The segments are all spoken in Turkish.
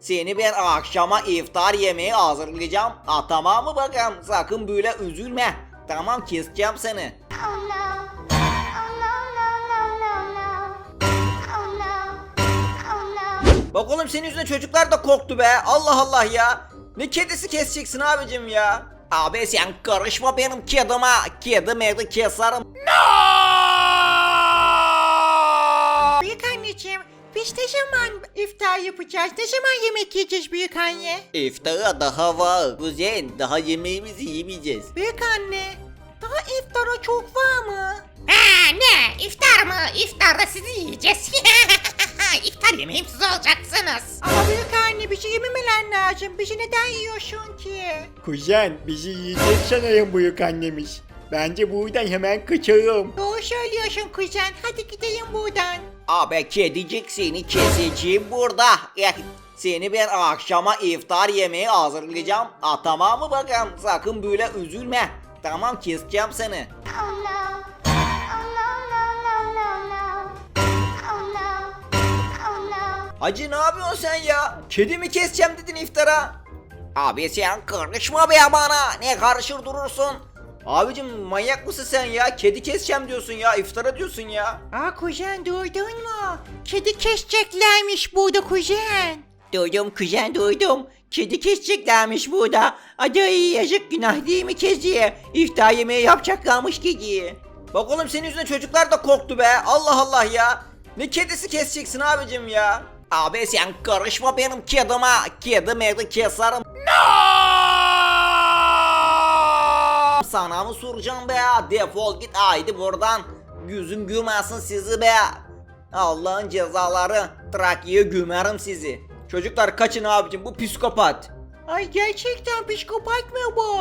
Seni ben akşama iftar yemeği hazırlayacağım. Ha, tamam mı bakalım? Sakın böyle üzülme. Tamam keseceğim seni. Oh no. Oh no, no, no, no, no. Oh no. Oh no. Bak oğlum senin yüzünden çocuklar da korktu be. Allah Allah ya. Ne kedisi keseceksin abicim ya? Abi sen karışma benim kedime. Kedi mevdi keserim. Büyük biz ne zaman iftar yapacağız? Ne zaman yemek yiyeceğiz büyük anne? İftara daha var. Kuzen daha yemeğimizi yemeyeceğiz. Büyük anne daha iftara çok var mı? Ha ne? İftar mı? İftarda sizi yiyeceğiz. İftar yemeğimsiz olacaksınız. Ama büyük anne bizi yememeler lazım. Bizi neden yiyorsun ki? Kuzen bizi yiyecek sanırım büyük annemiz. Bence buradan hemen kaçalım. Doğru söylüyorsun kuzen. Hadi gidelim buradan. Abi kedicik seni keseceğim burada. Seni ben akşama iftar yemeği hazırlayacağım. Ha, tamam mı bakalım? Sakın böyle üzülme. Tamam keseceğim seni. Oh no. Oh no, no, no, no, no. Oh no. Oh no. Hacı ne yapıyorsun sen ya? Kedi mi keseceğim dedin iftara? Abi sen karışma be bana. Ne karışır durursun? Abicim manyak mısın sen ya? Kedi keseceğim diyorsun ya. iftara diyorsun ya. Aa kuzen duydun mu? Kedi keseceklermiş burada kuzen. Duydum kuzen duydum. Kedi keseceklermiş burada. Hadi yazık günah değil mi kediye? İftar yemeği yapacaklarmış kediye. Bak oğlum senin yüzünden çocuklar da korktu be. Allah Allah ya. Ne kedisi keseceksin abicim ya? Abi sen karışma benim kedime. Kedi mevdi keserim. Sana mı soracağım be? Defol git haydi buradan. Yüzüm gülmesin sizi be. Allah'ın cezaları. Trakya'ya gömerim sizi. Çocuklar kaçın abicim bu psikopat. Ay gerçekten psikopat mı bu?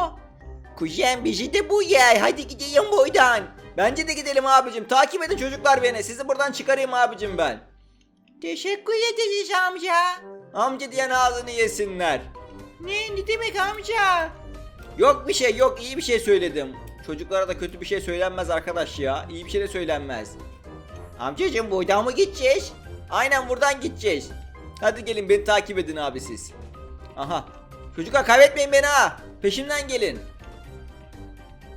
Kuzen bizi de bu yer. Hadi gidelim buradan. Bence de gidelim abicim. Takip edin çocuklar beni. Sizi buradan çıkarayım abicim ben. Teşekkür ederiz amca. Amca diyen ağzını yesinler. Ne, ne demek amca? Yok bir şey yok iyi bir şey söyledim. Çocuklara da kötü bir şey söylenmez arkadaş ya. İyi bir şey de söylenmez. Amcacım buradan mı gideceğiz? Aynen buradan gideceğiz. Hadi gelin beni takip edin abi siz. Aha. Çocuklar kaybetmeyin beni ha. Peşimden gelin.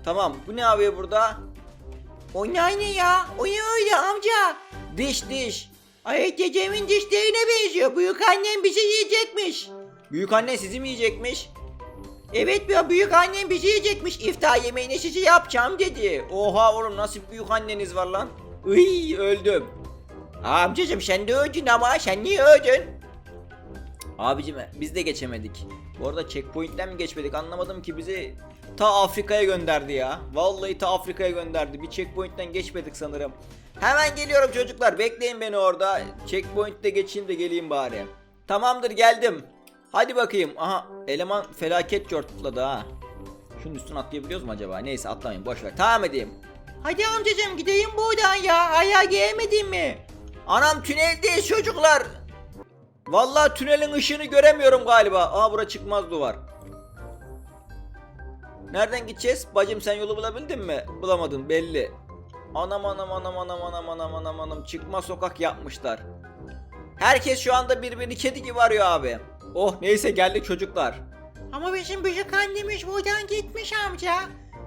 Tamam bu ne abi burada? O ne ya? O ne öyle amca? Diş diş. Ay dedemin dişlerine benziyor. Büyük annem bizi yiyecekmiş. Büyük anne sizi mi yiyecekmiş? Evet ya büyük annem bizi yiyecekmiş. İftar yemeğini sizi yapacağım dedi. Oha oğlum nasıl büyük anneniz var lan? Iy öldüm. Amcacım sen de öldün ama sen niye öldün? Abicim biz de geçemedik. Bu arada checkpoint'ten mi geçmedik anlamadım ki bizi ta Afrika'ya gönderdi ya. Vallahi ta Afrika'ya gönderdi. Bir checkpoint'ten geçmedik sanırım. Hemen geliyorum çocuklar. Bekleyin beni orada. Checkpoint'te geçeyim de geleyim bari. Tamamdır geldim. Hadi bakayım. Aha eleman felaket cortladı ha. Şunun üstüne atlayabiliyoruz mu acaba? Neyse atlamayın boş ver. Tamam edeyim. Hadi amcacım gidelim buradan ya. Ayağa gelmedin mi? Anam tüneldeyiz çocuklar. Vallahi tünelin ışığını göremiyorum galiba. Aa bura çıkmaz duvar. Nereden gideceğiz? Bacım sen yolu bulabildin mi? Bulamadın belli. Anam anam anam anam anam anam anam anam çıkma sokak yapmışlar. Herkes şu anda birbirini kedi gibi arıyor abi. Oh neyse geldik çocuklar. Ama bizim büyük annemiz buradan gitmiş amca.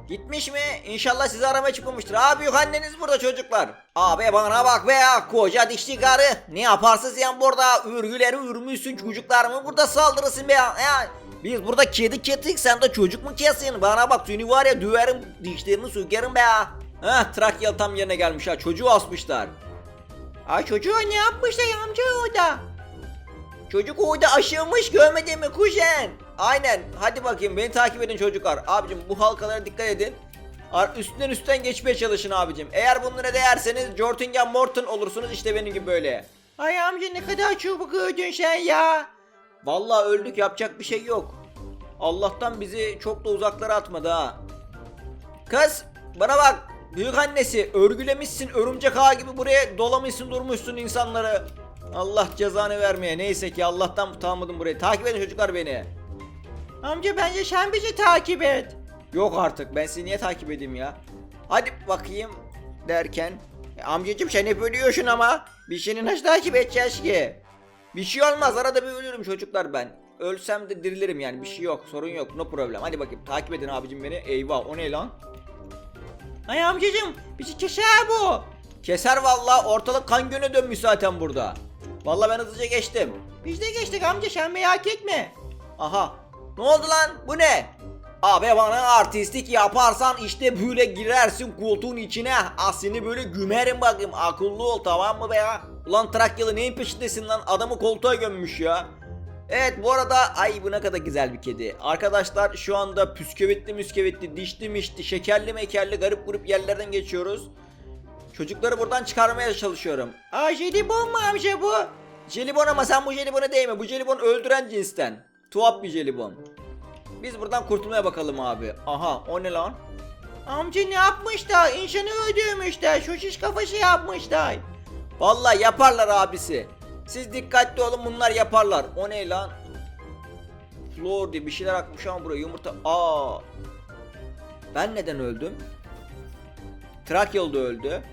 Gitmiş mi? İnşallah sizi aramaya çıkmamıştır. Abi büyük anneniz burada çocuklar. Abi bana bak be ya koca dişli karı. Ne yaparsın sen burada? Ürgüleri ürmüşsün çocuklarımı burada saldırırsın be ya. ya. Biz burada kedi ketik sen de çocuk mu kesin? Bana bak seni var ya döverim dişlerini sökerim be ya. Heh Trakyalı tam yerine gelmiş ha çocuğu asmışlar. Ay çocuğa ne yapmışlar amca orada? Çocuk orada aşılmış görmedin mi kuzen? Aynen hadi bakayım beni takip edin çocuklar. Abicim bu halkalara dikkat edin. Üstünden üstten geçmeye çalışın abicim. Eğer bunlara değerseniz Jortingen Morton olursunuz işte benim gibi böyle. Ay amca ne kadar çabuk öldün sen ya. Vallahi öldük yapacak bir şey yok. Allah'tan bizi çok da uzaklara atmadı ha. Kız bana bak büyük annesi örgülemişsin örümcek ağı gibi buraya dolamışsın durmuşsun insanları. Allah cezanı vermeye neyse ki Allah'tan utanmadım burayı. Takip edin çocuklar beni. Amca bence sen bizi takip et. Yok artık ben sizi niye takip edeyim ya? Hadi bakayım derken. E, amcacım sen hep ölüyorsun ama. Bir şeyini nasıl takip edeceğiz ki? Bir şey olmaz arada bir ölürüm çocuklar ben. Ölsem de dirilirim yani bir şey yok sorun yok no problem. Hadi bakayım takip edin abicim beni. Eyvah o ne lan? Ay amcacım bizi keser bu. Keser valla ortalık kan göne dönmüş zaten burada. Valla ben hızlıca geçtim. Biz de geçtik amca sen merak etme. Aha. Ne oldu lan? Bu ne? Abi bana artistlik yaparsan işte böyle girersin koltuğun içine. Asini böyle gümerim bakayım. Akıllı ol tamam mı be ya? Ulan Trakyalı neyin peşindesin lan? Adamı koltuğa gömmüş ya. Evet bu arada ay bu ne kadar güzel bir kedi. Arkadaşlar şu anda püskevitli müskevitli, dişli mişli, şekerli mekerli garip grup yerlerden geçiyoruz. Çocukları buradan çıkarmaya çalışıyorum. Aa jelibon mu amca bu? Jelibon ama sen bu jelibona değme. Bu jelibon öldüren cinsten. Tuhaf bir jelibon. Biz buradan kurtulmaya bakalım abi. Aha o ne lan? Amca ne yapmışlar? İnsanı öldürmüşler. Şoşiş kafası yapmışlar. Vallahi yaparlar abisi. Siz dikkatli olun bunlar yaparlar. O ne lan? Flor diye bir şeyler akmış ama buraya yumurta. Aa. Ben neden öldüm? Trakyalı da öldü.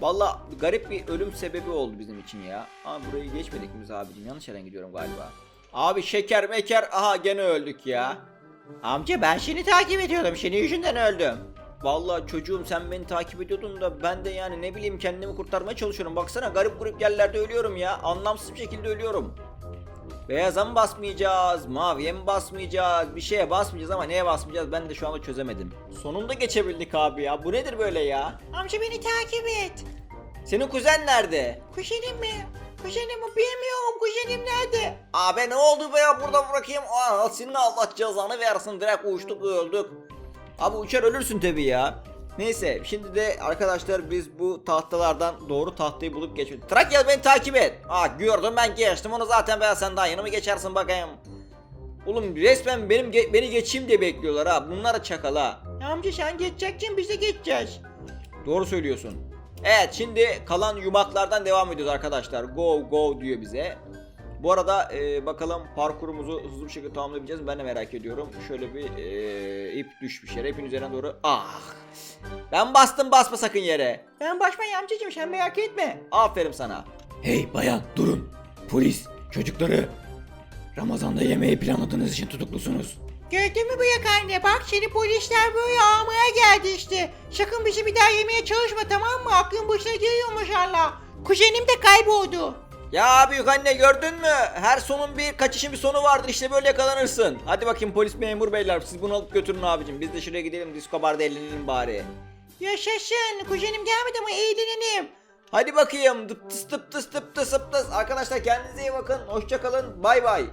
Vallahi garip bir ölüm sebebi oldu bizim için ya. Aa burayı geçmedik mi abicim? Yanlış yerden gidiyorum galiba. Abi şeker meker aha gene öldük ya. Amca ben seni takip ediyordum. Senin yüzünden öldüm. Vallahi çocuğum sen beni takip ediyordun da ben de yani ne bileyim kendimi kurtarmaya çalışıyorum. Baksana garip grup yerlerde ölüyorum ya. Anlamsız bir şekilde ölüyorum. Beyaza mı basmayacağız? Maviye mi basmayacağız? Bir şeye basmayacağız ama neye basmayacağız ben de şu anda çözemedim. Sonunda geçebildik abi ya. Bu nedir böyle ya? Amca beni takip et. Senin kuzen nerede? Kuzenim mi? Kuzenim mi? Bilmiyorum. Kuzenim nerede? Abi ne oldu be ya burada bırakayım. Aa, senin Allah cezanı versin. Direkt uçtuk öldük. Abi uçar ölürsün tabi ya. Neyse şimdi de arkadaşlar biz bu tahtalardan doğru tahtayı bulup geçmedik. Trakya beni takip et. Aa gördüm ben geçtim onu zaten ben sen daha yeni mi geçersin bakayım. Oğlum resmen benim ge- beni geçeyim diye bekliyorlar ha. Bunlar da çakal ha. Amca sen geçeceksin biz de geçeceğiz. Doğru söylüyorsun. Evet şimdi kalan yumaklardan devam ediyoruz arkadaşlar. Go go diyor bize. Bu arada e, bakalım parkurumuzu hızlı bir şekilde tamamlayabileceğiz mi? Ben de merak ediyorum. Şöyle bir e, ip düşmüş yere. İpin üzerine doğru. Ah! Ben bastım basma sakın yere. Ben başmayın amcacım sen merak etme. Aferin sana. Hey bayan durun. Polis çocukları Ramazan'da yemeği planladığınız için tutuklusunuz. Gördün mü bıyık anne bak seni polisler böyle almaya geldi işte. Sakın bizi bir daha yemeye çalışma tamam mı? Aklın başına geliyor maşallah. Kuzenim de kayboldu. Ya büyük anne gördün mü? Her sonun bir kaçışın bir sonu vardır işte böyle yakalanırsın. Hadi bakayım polis memur beyler siz bunu alıp götürün abicim. Biz de şuraya gidelim disco barda eğlenelim bari. Yaşasın kuzenim gelmedi ama eğlenelim. Hadi bakayım tıp tıs tıp tıs tıp tıs tıp tıs. Arkadaşlar kendinize iyi bakın. Hoşça kalın. Bay bay.